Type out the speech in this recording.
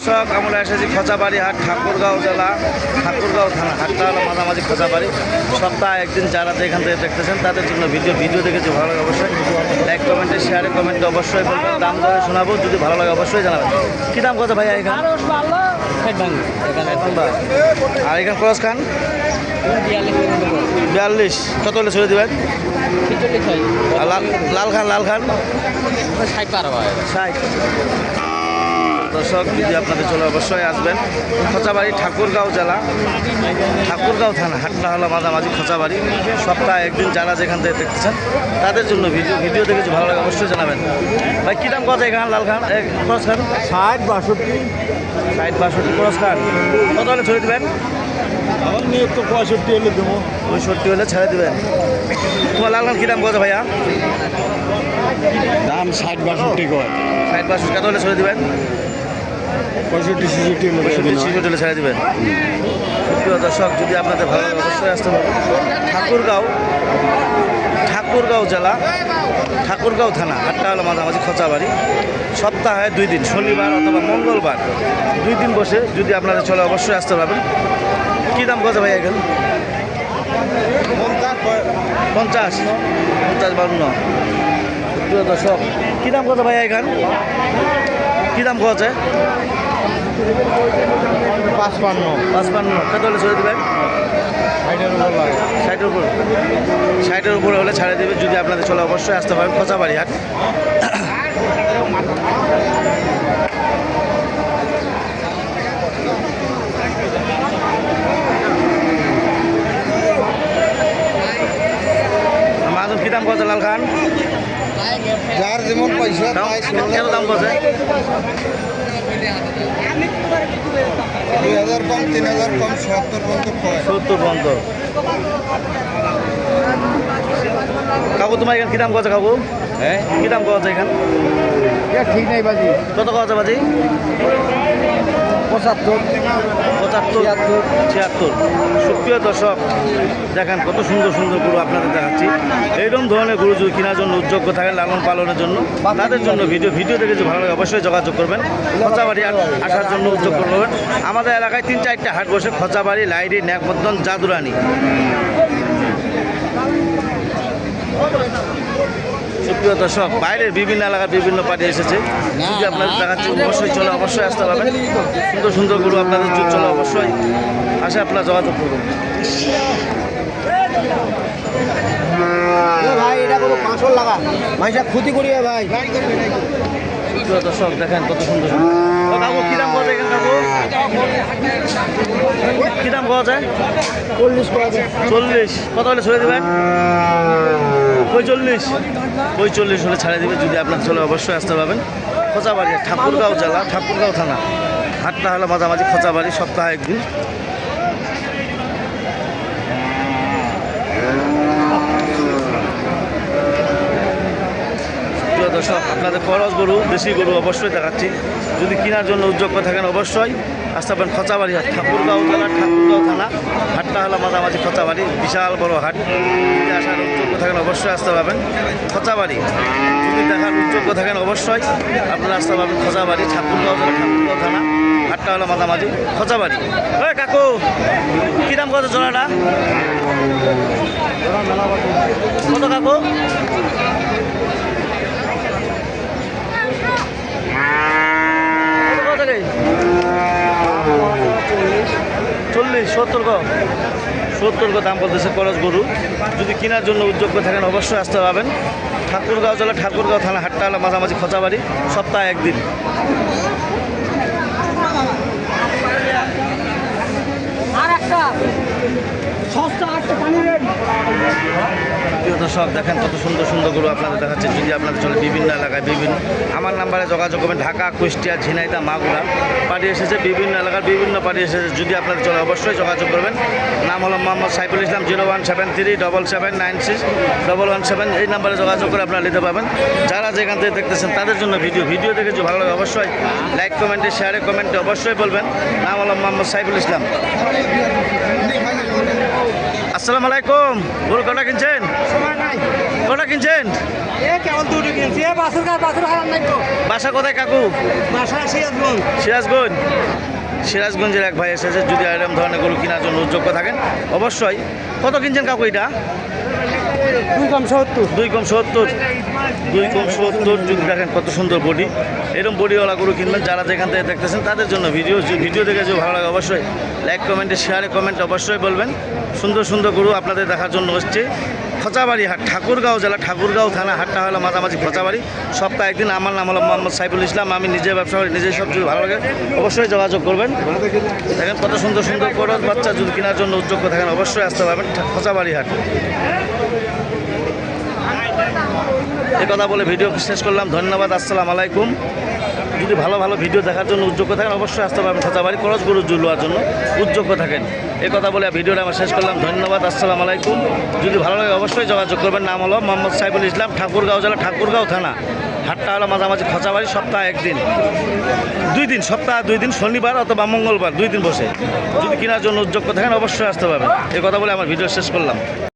দর্শক আমরা এসেছি খোঁচাবাড়ি হাট ঠাকুরগাঁও জেলা ঠাকুরগাঁও থানা হাটটা হলো মাঝামাঝি খোঁচাবাড়ি সপ্তাহে একদিন যারা এখান থেকে দেখতেছেন তাদের জন্য ভিডিও ভিডিও দেখেছি ভালো লাগে অবশ্যই লাইক কমেন্টে শেয়ারে কমেন্টে অবশ্যই বলবেন। দাম দরে শোনাবো যদি ভালো লাগে অবশ্যই জানাবেন। কী দাম কত ভাই এখানে? আর এখানে ক্রস খান? বিয়াল্লিশ কত হলে ছেড়ে দেবেন? লাল খান লাল খান? ষাট। দর্শক যদি আপনাদের চলে অবশ্যই আসবেন। খোঁচাবাড়ি ঠাকুরগাঁও জেলা। ঠাকুরগাঁও থানা হাটনা হলো মাঝামাঝি খোঁচাবাড়ি। সপ্তাহে একদিন যারা যেখান থেকে দেখতেছেন তাদের জন্য ভিডিও ভিডিও দেখেছি ভালো লাগে অবশ্যই জানাবেন। ভাই কী দাম কত এখানে লাল খান খান ষাট বাষট্টি। ষাট বাষট্টি খান কত হলে ছেড়ে দেবেন? আমার নিয়ে তো পঁয়ষট্টি হলে দেবো। পঁয়ষট্টি হলে ছেড়ে দেবেন। তোমার লাল খান কী দাম কত ভাইয়া? দাম ষাট বাষট্টি কয়। ষাট বাষট্টি কত হলে ছেড়ে দেবেন? পঁয়ষট্টি ছেষট্টি হলে বেশি দিন। হোটেলে ছেড়ে দেবেন প্রিয় দর্শক যদি আপনাদের ভালো লাগে অবশ্যই আসতে হবে। ঠাকুরগাঁও ঠাকুরগাঁও জেলা ঠাকুরগাঁও থানা হাটটা হলো মাঝামাঝি খোঁচাবাড়ি। সপ্তাহে দুই দিন শনিবার অথবা মঙ্গলবার। দুই দিন বসে যদি আপনাদের চলে অবশ্যই আসতে পারবেন। কী দাম কত ভাই এখন? পঞ্চাশ পঞ্চাশ? প্রিয় দর্শক কী দাম কত ভাই এখান? কী দাম কত আছে? পাঁচপান্ন। পাঁচপান্ন। কত হলে ছেড়ে দেবেন? ষাটের উপর লাগে। ষাটের উপর। ষাটের উপরে হলে ছাড়ে দেবে যদি আপনাদের চলে অবশ্যই আসতে পারেন খোঁচাবাড়ি হাট মাদুর কী দাম কত লাল খান? যার যেমন পয়সা দাম তাই দাম কত দুই হাজার কম তিন হাজার কম সত্তর পর্যন্ত সত্তর পর্যন্ত কাকু তোমার এখানে কী দাম কত কাকু? হ্যাঁ কী দাম কত এখানে ঠিক নাই বাজি। কত কত বাজি? পঁচাত্তর পঁচাত্তর ছিয়াত্তর। ছিয়াত্তর। সুপ্রিয় দর্শক দেখেন কত সুন্দর সুন্দর গরু আপনাদের দেখাচ্ছি। এইরকম ধরনের গরু যদি কেনার জন্য উদ্যোগ্য থাকেন লালন পালনের জন্য তাদের জন্য ভিডিও ভিডিও দেখে যদি ভালো লাগে অবশ্যই যোগাযোগ করবেন। খচাবাড়ি আসার জন্য উদ্যোগ করবেন। আমাদের এলাকায় তিন চারটা হাট বসে খচাবাড়ি লাইরি ন্যাকমদ্দন জাদুরানি। সুপ্রিয় দর্শক, বাইরের বিভিন্ন এলাকার বিভিন্ন পার্টি এসেছে। যদি আপনাদের দেখাচ্ছি, অবশ্যই চলে, অবশ্যই আসতে পারবেন। সুন্দর সুন্দর গুরু আপনাদের চুল চলে, অবশ্যই আসে, আপনার যোগাযোগ করুন। ভাই, এটা কোনো পাঁচশো লাগা। ভাইসা ক্ষতি করিয়ে, ভাই। সুপ্রিয় দর্শক দেখেন কত সুন্দর। কাকু কী দাম পাওয়া যায় কাকু কী দাম পাওয়া যায়? চল্লিশ করা যায়। চল্লিশ। কত হলে ছেড়ে দেবেন? পঁয়চল্লিশ। পঁয়চল্লিশ হলে ছাড়ে দেবে যদি আপনার চলে অবশ্যই আসতে পারবেন। খোঁচাবাড়ি ঠাকুরগাঁও জেলা ঠাকুরগাঁও থানা। হাটটা হলো মাঝামাঝি খোঁচাবাড়ি সপ্তাহে একদিন। প্রিয় দর্শক, আপনাদের খরচ গরু, দেশি গরু অবশ্যই দেখাচ্ছি। যদি কেনার জন্য উদ্যোগ থাকেন, অবশ্যই আসতে পারেন খচাবাড়ি হাট, ঠাকুরগাঁও থানা ঠাকুরগাঁও থানা হাটটা হলো মাঝামাঝি খচাবাড়ি, বিশাল বড় হাট। যদি আসার উদ্যোগ থাকেন, অবশ্যই আসতে পারবেন। খচাবাড়ি, যদি দেখার উদ্যোগ থাকেন, অবশ্যই আপনারা আসতে পারবেন খচাবাড়ি, ঠাকুরগাঁও জেলা ঠাকুরগাঁও থানা হাটটা হলো মাঝামাঝি খচাবাড়ি। ওই কাকু, কী দাম কত জোড়াটা? কত কাকু? চল্লিশ, সত্তর ক সত্তর দাম বলতেছে করজ গরু। যদি কেনার জন্য উদ্যোগ করে থাকেন, অবশ্যই আসতে পারবেন। ঠাকুরগাঁও জেলা, ঠাকুরগাঁও থানা হাটটা হলো মাঝামাঝি খোঁচাবাড়ি, সপ্তাহে একদিন। আর একটা। প্রিয় দর্শক, দেখেন কত সুন্দর সুন্দর গরু আপনাদের দেখাচ্ছে। যদি আপনাদের চলে বিভিন্ন এলাকায়, বিভিন্ন আমার নাম্বারে যোগাযোগ করবেন। ঢাকা, কুষ্টিয়া, ঝিনাইদা, মাগুরা পার্টি এসেছে, বিভিন্ন এলাকার বিভিন্ন পার্টি এসেছে। যদি আপনাদের চলে, অবশ্যই যোগাযোগ করবেন। নাম হলো Mohammad Saiful Islam, zero one seven three double seven nine six double one seven. এই নাম্বারে যোগাযোগ করে আপনারা নিতে পারবেন। যারা যেখান থেকে দেখতেছেন, তাদের জন্য ভিডিও। ভিডিও দেখে ভালো লাগে, অবশ্যই লাইক, কমেন্টে, শেয়ারে, কমেন্টে অবশ্যই বলবেন। নাম হলো মোহাম্মদ সাইফুল ইসলাম। আসসালামু আলাইকুম। গরু কটা কিনছেন? কটা কিনছেন? বাসা কোথায় কাকু? বাসা সিরাজগঞ্জ। সিরাজগঞ্জ। সিরাজগঞ্জের এক ভাই এসেছে যদি এরকম ধরনের গরু কেনার জন্য উদ্যোগ থাকেন অবশ্যই। কত কিনছেন কাকু এটা? দুই কম সত্তর। দুই কম সত্তর, দুই কম সত্তর, যদি দেখেন কত সুন্দর বডি এরকম বডিওয়ালা গরু কিনবেন, যারা যেখান থেকে দেখতেছেন, তাদের জন্য ভিডিও ভিডিও দেখে যে ভালো লাগে অবশ্যই লাইক কমেন্টে শেয়ারে কমেন্ট অবশ্যই বলবেন। সুন্দর সুন্দর গরু আপনাদের দেখার জন্য হচ্ছে খচাবাড়ি হাট ঠাকুরগাঁও জেলা ঠাকুরগাঁও থানা, হাটটা হলো মাঝামাঝি খচাবাড়ি সপ্তাহে একদিন আমার নাম হলো মোহাম্মদ সাইফুল ইসলাম আমি নিজে ব্যবসা করি নিজে সব যদি ভালো লাগে, অবশ্যই যোগাযোগ করবেন। দেখেন কত সুন্দর সুন্দর করস বাচ্চা, যদি কেনার জন্য উদ্যোগ থাকেন, অবশ্যই আসতে পারবেন খচাবাড়ি হাট। এ কথা বলে ভিডিও শেষ করলাম। ধন্যবাদ, আসসালামু আলাইকুম। যদি ভালো ভালো ভিডিও দেখার জন্য উদ্যোগ থাকেন, অবশ্যই আসতে পারবেন খাঁচাবাড়ি খরচ গরু জুলোয়ার জন্য উদ্যোগ থাকেন। এ কথা বলে ভিডিওটা আমার শেষ করলাম। ধন্যবাদ, আসসালামু আলাইকুম। যদি ভালো লাগে অবশ্যই যোগাযোগ করবেন। নাম হলো মোহাম্মদ সাইফুল ইসলাম, ঠাকুরগাঁও জেলা, ঠাকুরগাঁও থানা। হাটটা হলো মাঝামাঝি খচাবাড়ি, সপ্তাহে একদিন। দুই দিন, সপ্তাহে দুই দিন, শনিবার অথবা মঙ্গলবার, দুই দিন বসে। যদি কেনার জন্য উদ্যোগ থাকেন, অবশ্যই আসতে পারবেন। এ কথা বলে আমার ভিডিও শেষ করলাম।